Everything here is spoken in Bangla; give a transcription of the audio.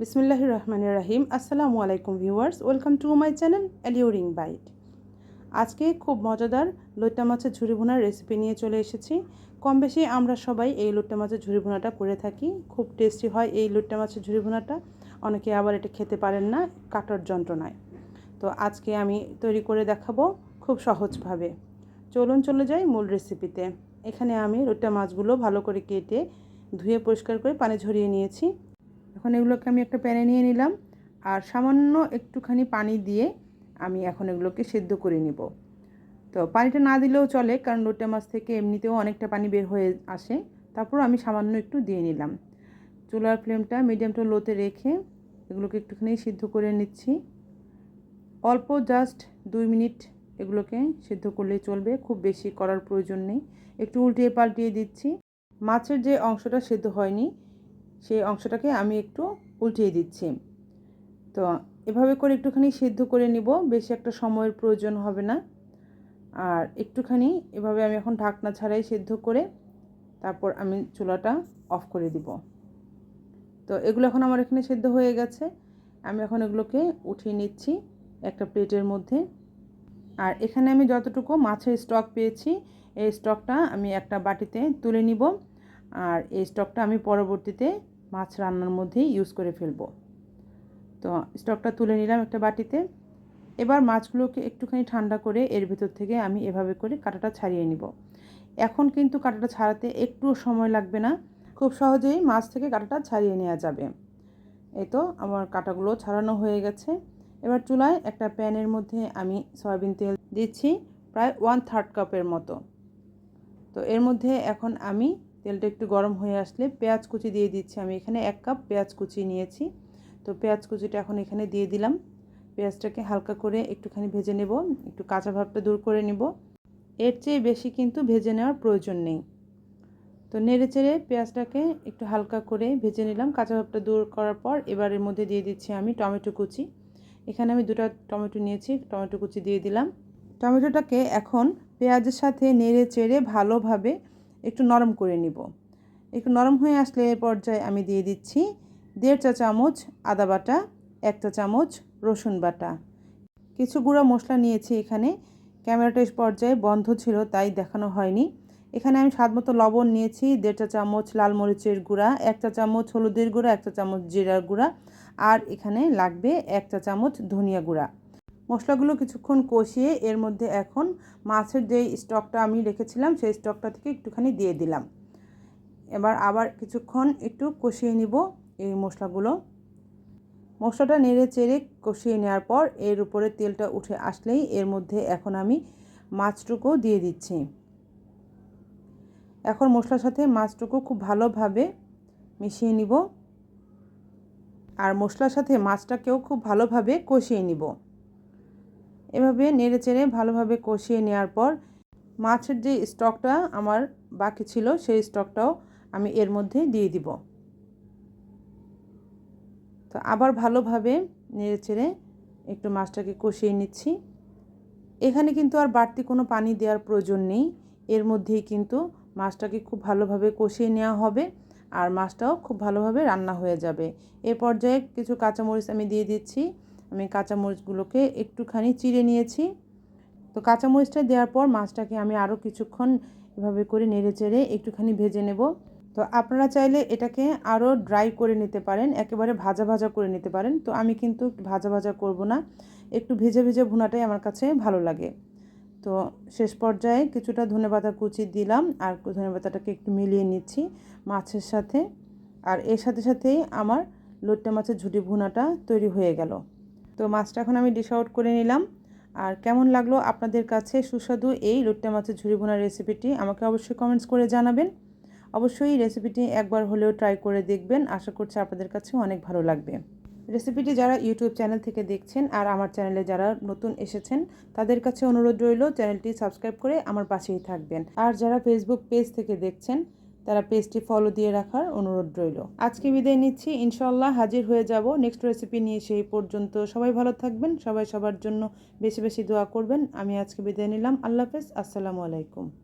বিসমিল্লাহ রহমান রাহিম। আসসালামু আলাইকুম viewers, welcome to my channel alluring bite. আজকে খুব মজাদার লইট্টা মাছের ঝুরি ভুনার রেসিপি নিয়ে চলে এসেছি। কম বেশি আমরা সবাই এই লইট্টা মাছের ঝুরি ভুনাটা করে থাকি। খুব টেস্টি হয় এই লইট্টা মাছের ঝুরি ভুনাটা। অনেকে আবার এটা খেতে পারেন না, কাটার যন্ত্রণায়। তো আজকে আমি তৈরি করে দেখাবো খুব সহজভাবে। চলুন চলে যাই মূল রেসিপিতে এখানে আমি লইট্টা মাছগুলো ভালো করে কেটে ধুয়ে পরিষ্কার করে পানি ঝরিয়ে নিয়েছি। এখন এগুলোকে আমি একটা প্যানে নিয়ে নিলাম আর সামান্য একটুখানি পানি দিয়ে আমি এখন এগুলোকে সেদ্ধ করে নিব। তো পানিটা না দিলেও চলে কারণ লোটে মাছ থেকে এমনিতেও অনেকটা পানি বের হয়ে আসে। তারপর আমি সামান্য একটু দিয়ে নিলাম। চুলার ফ্লেমটা মিডিয়াম টু লোতে রেখে এগুলোকে একটুখানি সিদ্ধ করে নিচ্ছি। অল্প জাস্ট দুই মিনিট এগুলোকে সিদ্ধ করলেই চলবে, খুব বেশি করার প্রয়োজন নেই। একটু উল্টিয়ে পাল্টিয়ে দিচ্ছি। মাছের যে অংশটা সেদ্ধ হয়নি সেই অংশটাকে আমি একটু উল্টিয়ে দিচ্ছি। তো এভাবে করে একটুখানি সিদ্ধ করে নিব, বেশি একটা সময়ের প্রয়োজন হবে না। আর একটুখানি এভাবে আমি এখন ঢাকনা ছাড়াই সিদ্ধ করে তারপর আমি চুলাটা অফ করে দিব। তো এগুলো এখন আমার এখানে সিদ্ধ হয়ে গেছে। আমি এখন এগুলোকে উঠিয়ে নিচ্ছি একটা প্লেটের মধ্যে। আর এখানে আমি যতটুকু মাছের স্টক পেয়েছি, এই স্টকটা আমি একটা বাটিতে তুলে নিব। আর এই স্টকটা আমি পরবর্তীতে মাছ রান্নার মধ্যেই ইউজ করে ফেলব। তো স্টকটা তুলে নিলাম একটা বাটিতে। এবার মাছগুলোকে একটুখানি ঠান্ডা করে এর ভিতর থেকে আমি এভাবে করে কাঁটাটা ছাড়িয়ে নিব। এখন কিন্তু কাঁটাটা ছাড়াতে একটু সময় লাগবে না। খুব সহজেই মাছ থেকে কাঁটাটা ছাড়িয়ে নেওয়া যাবে। এই তো আমার কাঁটাগুলো ছাড়ানো হয়ে গেছে। এবার চুলায় একটা প্যানের মধ্যে আমি সয়াবিন তেল দিচ্ছি, প্রায় ওয়ান থার্ড কাপের মতো। তো এর মধ্যে এখন আমি তেলটা একটু গরম হয়ে আসলে পেঁয়াজ কুচি দিয়ে দিচ্ছি। আমি এখানে এক কাপ পেঁয়াজ কুচি নিয়েছি। তো পেঁয়াজ কুচিটা এখন এখানে দিয়ে দিলাম। পেঁয়াজটাকে হালকা করে একটুখানি ভেজে নেব। একটু কাঁচা ভাবটা দূর করে নেব। এর চেয়ে বেশি কিন্তু ভেজে নেওয়ার প্রয়োজন নেই। তো নেড়ে চেড়ে পেঁয়াজটাকে একটু হালকা করে ভেজে নিলাম। কাঁচা ভাবটা দূর করার পর এবার এর মধ্যে দিয়ে দিচ্ছি আমি টমেটো কুচি। এখানে আমি দুটা টমেটো নিয়েছি, টমেটো কুচি দিয়ে দিলাম। টমেটোটাকে এখন পেঁয়াজের সাথে নেড়ে চেড়ে ভালোভাবে একটু নরম করে নিব। একটু নরম হয়ে আসলে এ পর্যায়ে আমি দিয়ে দিচ্ছি দেড় চা চামচ আদা বাটা, এক চা চামচ রসুন বাটা। কিছু গুঁড়া মশলা নিয়েছি এখানে। ক্যামেরাটা পর্যায়ে বন্ধ ছিল, তাই দেখানো হয়নি। এখানে আমি স্বাদ মতো লবণ নিয়েছি, দেড় চা চামচ লাল মরিচের গুঁড়া, এক চা চামচ হলুদের গুঁড়া, এক চা চামচ জিরার গুঁড়া, আর এখানে লাগবে এক চা চামচ ধনিয়া গুঁড়া। মশলাগুলো কিছুক্ষণ কষিয়ে এর মধ্যে এখন মাছের যেই স্টকটা আমি রেখেছিলাম, সেই স্টকটা থেকে একটুখানি দিয়ে দিলাম। এবার আবার কিছুক্ষণ একটু কষিয়ে নিব এই মশলাগুলো। মশলাটা নেড়ে চেড়ে কষিয়ে নেওয়ার পর এর উপরে তেলটা উঠে আসলেই এর মধ্যে এখন আমি মাছটুকু দিয়ে দিচ্ছি। এখন মশলার সাথে মাছটুকু খুব ভালোভাবে মিশিয়ে নিব। আর মশলার সাথে মাছটাকেও খুব ভালোভাবে কষিয়ে নিব। এভাবে নেড়ে চেড়ে ভালোভাবে কষিয়ে নেওয়ার পর মাছের যে স্টকটা আমার বাকি ছিল, সেই স্টকটাও আমি এর মধ্যে দিয়ে দিব। তো আবার ভালোভাবে নেড়ে চেড়ে একটু মাছটাকে কষিয়ে নিচ্ছি। এখানে কিন্তু আর বাড়তি কোনো পানি দেওয়ার প্রয়োজন নেই। এর মধ্যেই কিন্তু মাছটাকে খুব ভালোভাবে কষিয়ে নেওয়া হবে আর মাছটাও খুব ভালোভাবে রান্না হয়ে যাবে। এ পর্যায়ে কিছু কাঁচামরিচ আমি দিয়ে দিচ্ছি। আমি কাঁচামরিচগুলোকে একটুখানি চিড়ে নিয়েছি। তো কাঁচামরিচটা দেওয়ার পর মাছটাকে আমি আরও কিছুক্ষণ এভাবে করে নেড়ে চেড়ে একটুখানি ভেজে নেব। তো আপনারা চাইলে এটাকে আরও ড্রাই করে নিতে পারেন, একেবারে ভাজা ভাজা করে নিতে পারেন। তো আমি কিন্তু ভাজা ভাজা করব না, একটু ভেজে ভেজে ভুনাটাই আমার কাছে ভালো লাগে। তো শেষ পর্যায়ে কিছুটা ধনে পাতা কুচি দিলাম আর ধনে পাতাটাকে একটু মিলিয়ে নিচ্ছি মাছের সাথে। আর এর সাথে সাথেই আমার লোট্টে মাছের ঝুটি ভুনাটা তৈরি হয়ে গেল। তো মাছটা এখন আমি ডিশ আউট করে নিলাম। আর কেমন লাগল আপনাদের কাছে সুস্বাদু এই লোট্টে মাছের ঝুড়ি ভুনার রেসিপিটি আমাকে অবশ্যই কমেন্টস করে জানাবেন। অবশ্যই রেসিপিটি একবার হলেও ট্রাই করে দেখবেন, আশা করছি আপনাদের কাছে অনেক ভালো লাগবে। রেসিপিটি যারা ইউটিউব চ্যানেল থেকে দেখছেন আর আমার চ্যানেলে যারা নতুন এসেছেন, তাদের কাছে অনুরোধ রইল চ্যানেলটি সাবস্ক্রাইব করে আমার পাশেই থাকবেন। আর যারা ফেসবুক পেজ থেকে দেখছেন তারা পেস্টটি ফলো দিয়ে রাখার অনুরোধ রইল। আজকে বিদায় নিচ্ছি ইনশাল্লাহ হাজির হয়ে যাব। নেক্সট রেসিপি নিয়ে সেই পর্যন্ত সবাই ভালো থাকবেন, সবাই সবার জন্য বেশি বেশি দোয়া করবেন। আমি আজকে বিদায় নিলাম, আল্লাহ হাফেজ, আসসালামু আলাইকুম।